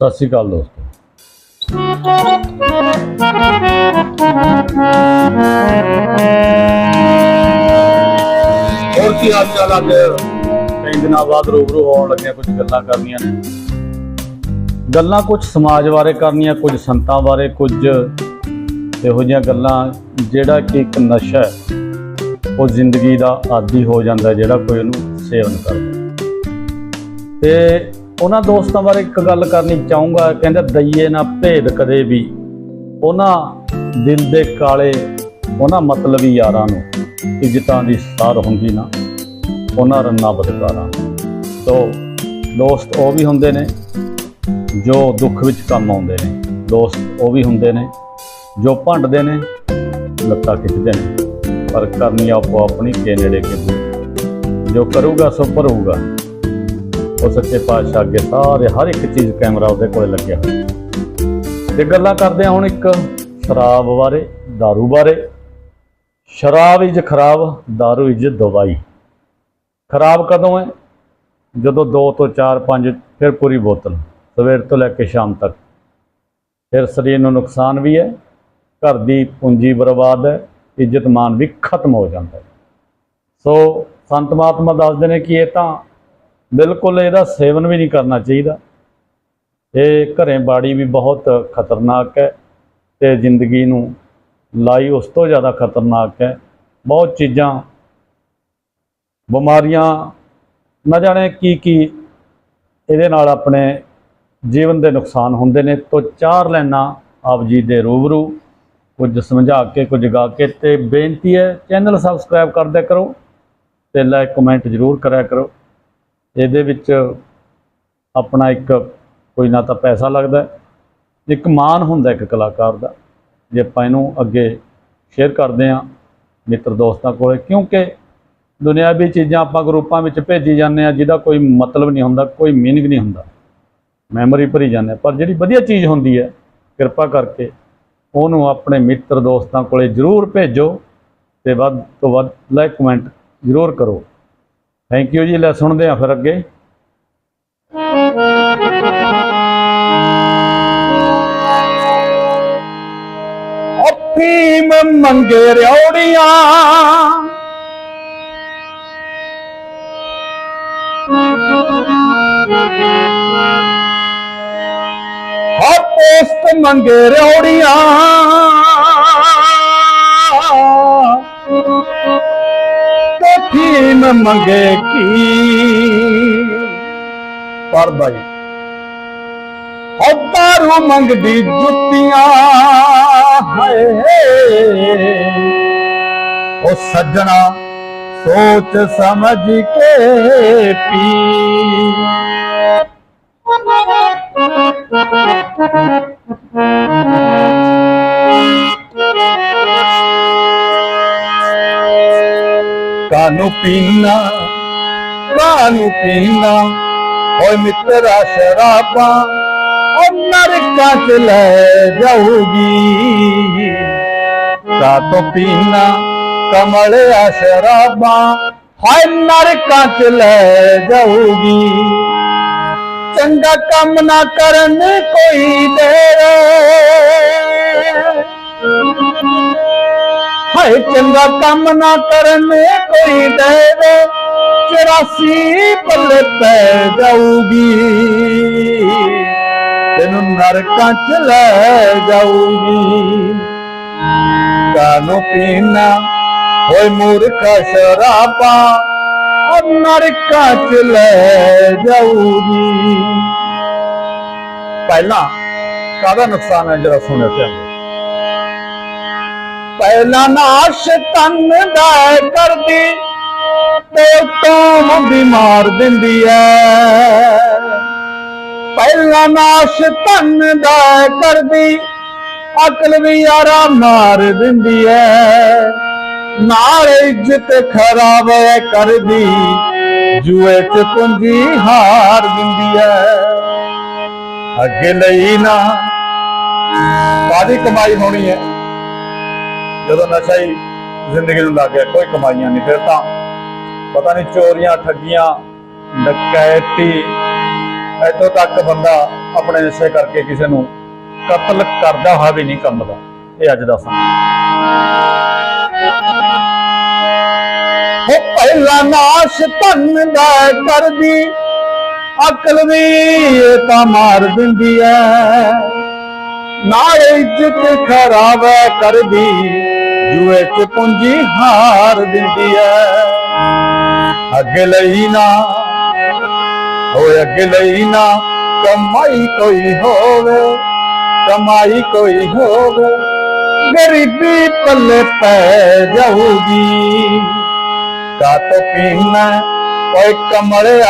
ਸਤਿ ਸ਼੍ਰੀ ਅਕਾਲ ਦੋਸਤੋ। ਹੋਰ ਕੀ ਹਾਲ ਚਾਲ ਅੱਜ? ਕਈ ਦਿਨਾਂ ਬਾਅਦ ਰੂਬਰੂ ਹੋਣ ਲੱਗਿਆ, ਕੁਝ ਗੱਲਾਂ ਕਰਨੀਆਂ ਨੇ। ਗੱਲਾਂ ਕੁਝ ਸਮਾਜ ਬਾਰੇ ਕਰਨੀਆਂ, ਕੁਝ ਸੰਤਾਂ ਬਾਰੇ, ਕੁਝ ਇਹੋ ਜਿਹੀਆਂ ਗੱਲਾਂ, ਜਿਹੜਾ ਕਿ ਇੱਕ ਨਸ਼ਾ ਹੈ, ਉਹ ਜ਼ਿੰਦਗੀ ਦਾ ਆਦੀ ਹੋ ਜਾਂਦਾ ਜਿਹੜਾ ਕੋਈ ਉਹਨੂੰ ਸੇਵਨ ਕਰਦਾ ਤੇ ਉਹਨਾਂ ਦੋਸਤਾਂ ਬਾਰੇ ਇੱਕ ਗੱਲ ਕਰਨੀ ਚਾਹੂੰਗਾ, ਕਹਿੰਦੇ ਦਈਏ ਨਾ ਭੇਦ ਕਦੇ ਵੀ। ਉਹਨਾਂ ਦਿਲ ਦੇ ਕਾਲੇ, ਉਹਨਾਂ ਮਤਲਬੀ ਯਾਰਾਂ ਨੂੰ ਇੱਜ਼ਤਾਂ ਦੀ ਸਾਰ ਹੁੰਦੀ ਨਾ, ਉਹਨਾਂ ਰੰਨਾ ਬਦਕਾਰਾਂ ਤੋਂ ਦੋਸਤ ਉਹ ਵੀ ਹੁੰਦੇ ਨੇ ਜੋ ਦੁੱਖ ਵਿੱਚ ਕੰਮ ਆਉਂਦੇ ਨੇ। ਦੋਸਤ ਉਹ ਵੀ ਹੁੰਦੇ ਨੇ ਜੋ ਭੰਡਦੇ ਨੇ, ਲੱਤਾਂ ਖਿੱਚਦੇ ਨੇ। ਪਰ ਕਰਨੀ ਆਪੋ ਆਪਣੀ ਕੇ ਨੇੜੇ ਕੇ ਜੋ ਕਰੂਗਾ ਸੋ ਭਰੂਗਾ। ਉਹ ਸੱਚੇ ਪਾਤਸ਼ਾਹ ਅੱਗੇ ਸਾਰੇ ਹਰ ਇੱਕ ਚੀਜ਼ ਕੈਮਰਾ ਉਹਦੇ ਕੋਲੇ ਲੱਗਿਆ ਹੋਇਆ ਤੇ ਗੱਲਾਂ ਕਰਦੇ ਹਾਂ ਹੁਣ ਇੱਕ ਸ਼ਰਾਬ ਬਾਰੇ दारू ਬਾਰੇ ਸ਼ਰਾਬ ਇਜ ਖਰਾਬ दारू ਇਜ ਦਵਾਈ ਖਰਾਬ ਕਦੋਂ ਹੈ ਜਦੋਂ 2 ਤੋਂ 4 5 ਫਿਰ ਪੂਰੀ ਬੋਤਲ ਸਵੇਰ ਤੋਂ ਲੈ ਕੇ ਸ਼ਾਮ ਤੱਕ ਫਿਰ ਸਰੀਰ ਨੂੰ ਨੁਕਸਾਨ ਵੀ ਹੈ ਘਰ ਦੀ ਪੂੰਜੀ ਬਰਬਾਦ ਹੈ ਇੱਜ਼ਤ ਮਾਨ ਵੀ ਖਤਮ ਹੋ ਜਾਂਦਾ ਹੈ ਸੋ ਸੰਤ ਮਹਾਤਮਾ ਦੱਸਦੇ ਨੇ ਕਿ ਇਹ ਤਾਂ ਬਿਲਕੁਲ ਇਹਦਾ ਸੇਵਨ ਵੀ ਨਹੀਂ ਕਰਨਾ ਚਾਹੀਦਾ। ਇਹ ਘਰੇ ਬਾੜੀ ਵੀ ਬਹੁਤ ਖਤਰਨਾਕ ਹੈ ਤੇ ਜ਼ਿੰਦਗੀ ਨੂੰ ਲਾਈ ਉਸ ਤੋਂ ਜ਼ਿਆਦਾ ਖਤਰਨਾਕ ਹੈ। ਬਹੁਤ ਚੀਜ਼ਾਂ, ਬਿਮਾਰੀਆਂ, ਨਾ ਜਾਣੇ ਕੀ ਕੀ ਇਹਦੇ ਨਾਲ ਆਪਣੇ ਜੀਵਨ ਦੇ ਨੁਕਸਾਨ ਹੁੰਦੇ ਨੇ। ਤੋਂ ਚਾਰ ਲੈਣਾ ਆਪ ਜੀ ਦੇ ਰੂਬਰੂ। ਕੁਝ ਸਮਝਾ ਕੇ, ਕੁਝ ਗਾ ਕੇ ਤੇ ਬੇਨਤੀ ਹੈ, ਚੈਨਲ ਸਬਸਕ੍ਰਾਈਬ ਕਰ ਕਰੋ ਤੇ ਲਾਈਕ ਕਮੈਂਟ ਜ਼ਰੂਰ ਕਰਿਆ ਕਰੋ। ਇਹਦੇ ਵਿੱਚ ਆਪਣਾ ਇੱਕ ਕੋਈ ਨਾ ਤਾਂ ਪੈਸਾ ਲੱਗਦਾ ਇੱਕ ਮਾਣ ਹੁੰਦਾ ਇੱਕ ਕਲਾਕਾਰ ਦਾ। ਜੇ ਆਪਾਂ ਇਹਨੂੰ ਅੱਗੇ ਸ਼ੇਅਰ ਕਰਦੇ ਹਾਂ, ਮਿੱਤਰ ਦੋਸਤਾਂ ਕੋਲੇ, ਕਿਉਂਕਿ ਦੁਨਿਆਵੀ ਚੀਜ਼ਾਂ ਆਪਾਂ ਗਰੁੱਪਾਂ ਵਿੱਚ ਭੇਜੀ ਜਾਂਦੇ ਆ ਜਿਹਦਾ ਕੋਈ ਮਤਲਬ ਨਹੀਂ ਹੁੰਦਾ, ਕੋਈ ਮੀਨਿੰਗ ਨਹੀਂ ਹੁੰਦਾ। ਮੈਮਰੀ ਭਰੀ ਜਾਂਦੇ ਪਰ ਜਿਹੜੀ ਵਧੀਆ ਚੀਜ਼ ਹੁੰਦੀ ਹੈ, ਕਿਰਪਾ ਕਰਕੇ ਉਹਨੂੰ ਆਪਣੇ ਮਿੱਤਰ ਦੋਸਤਾਂ ਕੋਲੇ ਜ਼ਰੂਰ ਭੇਜੋ ਤੇ ਵੱਧ ਤੋਂ ਵੱਧ ਲਾਈਕ ਕਮੈਂਟ ਜ਼ਰੂਰ ਕਰੋ। ਥੈਂਕ ਯੂ ਜੀ, ਲੈ ਸੁਣਦੇ ਆ ਫਿਰ ਅੱਗੇ। ਅਫੀਮ ਮੰਗੇ ਰਿਉੜੀਆਂ। ਹਾ ਪੋਸਟ ਮੰਗੇ ਰਿਉੜੀਆਂ। ਮੰਗੇ ਕੀ? ਪਰ ਬਾਈ ਹੱਦਾਰੂ ਮੰਗਦੀ ਜੁੱਤੀਆਂ ਹਾਏ ਉਹ ਸੱਜਣਾ ਸੋਚ ਸਮਝ ਕੇ ਪੀ। ਕਾਨੂੰ ਪੀਣਾ ਕਾਨੂੰ ਪੀਣਾ ਓਏ ਮਿੱਤਰਾ ਸ਼ਰਾਬਾਂ ਉਹ ਨਰਕਾਂ ਚ ਲੈ ਜਾਊਗੀ। ਕਾਤੋਂ ਪੀਣਾ ਕਮਲਿਆ ਸ਼ਰਾਬਾਂ, ਹਾਏ ਨਰਕਾਂ ਚ ਲੈ ਜਾਊਗੀ। ਚੰਗਾ ਕੰਮ ਨਾ ਕਰਨ ਕੋਈ ਦੇਰੇ। ਹਾਏ ਚੰਗਾ ਕੰਮ ਨਾ ਕਰਨ ਕੋਈ ਦੇਵੇ। 84 ਪੱਲੇ ਪੈ ਜਾਊਗੀ। ਤੈਨੂੰ ਨਰਕਾਂ ਚ ਲੈ ਜਾਊਗੀ। ਕਾਨੂੰ ਪੀਣਾ ਹੋਏ ਮੂਰਖਾ ਸ਼ਰਾਬਾ, ਉਹ ਨਰਕਾਂ ਚ ਲੈ ਜਾਊਗੀ। ਪਹਿਲਾਂ ਕਾਹਦਾ ਨੁਕਸਾਨ ਹੈ ਜਰਾ ਸੁਣਿਆ ਧਿਆਨ ਪਹਿਲਾ ਨਾਸ਼ ਤਨ ਦਾ ਕਰਦੀ ਤੇ ਉਤੋਂ ਮੁੰਦੀ ਮਾਰ ਦਿੰਦੀ ਐ। ਪਹਿਲਾ ਨਾਸ਼ ਤਨ ਦਾ ਕਰਦੀ, ਅਕਲ ਵੀ ਯਾਰਾ ਮਾਰ ਦਿੰਦੀ ਐ। ਨਾਲ ਇੱਜ਼ਤ ਖਰਾਬ ਐ ਕਰਦੀ, ਜੂਏ ਚ ਪੁੰਜੀ ਹਾਰ ਦਿੰਦੀ ਐ। ਅੱਗੇ ਲਈ ਨਾ ਕਾਦੀ ਕਮਾਈ ਹੋਣੀ ਹੈ ਜਦੋਂ ਨਸ਼ਾ ਹੀ ਜ਼ਿੰਦਗੀ ਨੂੰ ਲੱਗ ਗਿਆ, ਕੋਈ ਕਮਾਈਆਂ ਨਹੀਂ, ਫਿਰ ਤਾਂ ਪਤਾ ਨਹੀਂ ਚੋਰੀਆਂ, ਠੱਗੀਆਂ ਡਕੈਤੀ ਇੱਥੋਂ ਤੱਕ ਬੰਦਾ ਆਪਣੇ ਨਸ਼ੇ ਕਰਕੇ ਕਿਸੇ ਨੂੰ ਕਤਲ ਕਰਦਾ ਹੋਇਆ ਵੀ ਨਹੀਂ ਕੰਮ ਦਾ ਇਹ ਅੱਜ ਦਾ ਸਮਾਂ। ਹੋ ਪਹਿਲਾ ਨਾਸ਼ ਧਨ ਦਾ ਕਰਦੀ, ਅਕਲ ਵੀ ਤਾਂ ਮਾਰ ਦਿੰਦੀ ਐ। ਨਾ ਇੱਜ਼ਤ ਖਰਾਬ ਕਰਦੀ। ਜੂਏ ਚ ਪੁੰਜੀ ਹਾਰ ਦਿੰਦੀ ਐ। ਅੱਗ ਲਈ ਨਾ, ਓਏ ਅੱਗੇ ਲਈ ਨਾ, ਕਮਾਈ ਕੋਈ ਹੋਵੇ, ਕਮਾਈ ਕੋਈ ਹੋਵੇ, ਗਰੀਬੀ ਪੱਲੇ ਪੈ ਜਾਊਗੀ। ਕਾ ਤੋ ਪੀਣਾ, ਓਏ ਕਮਲੇ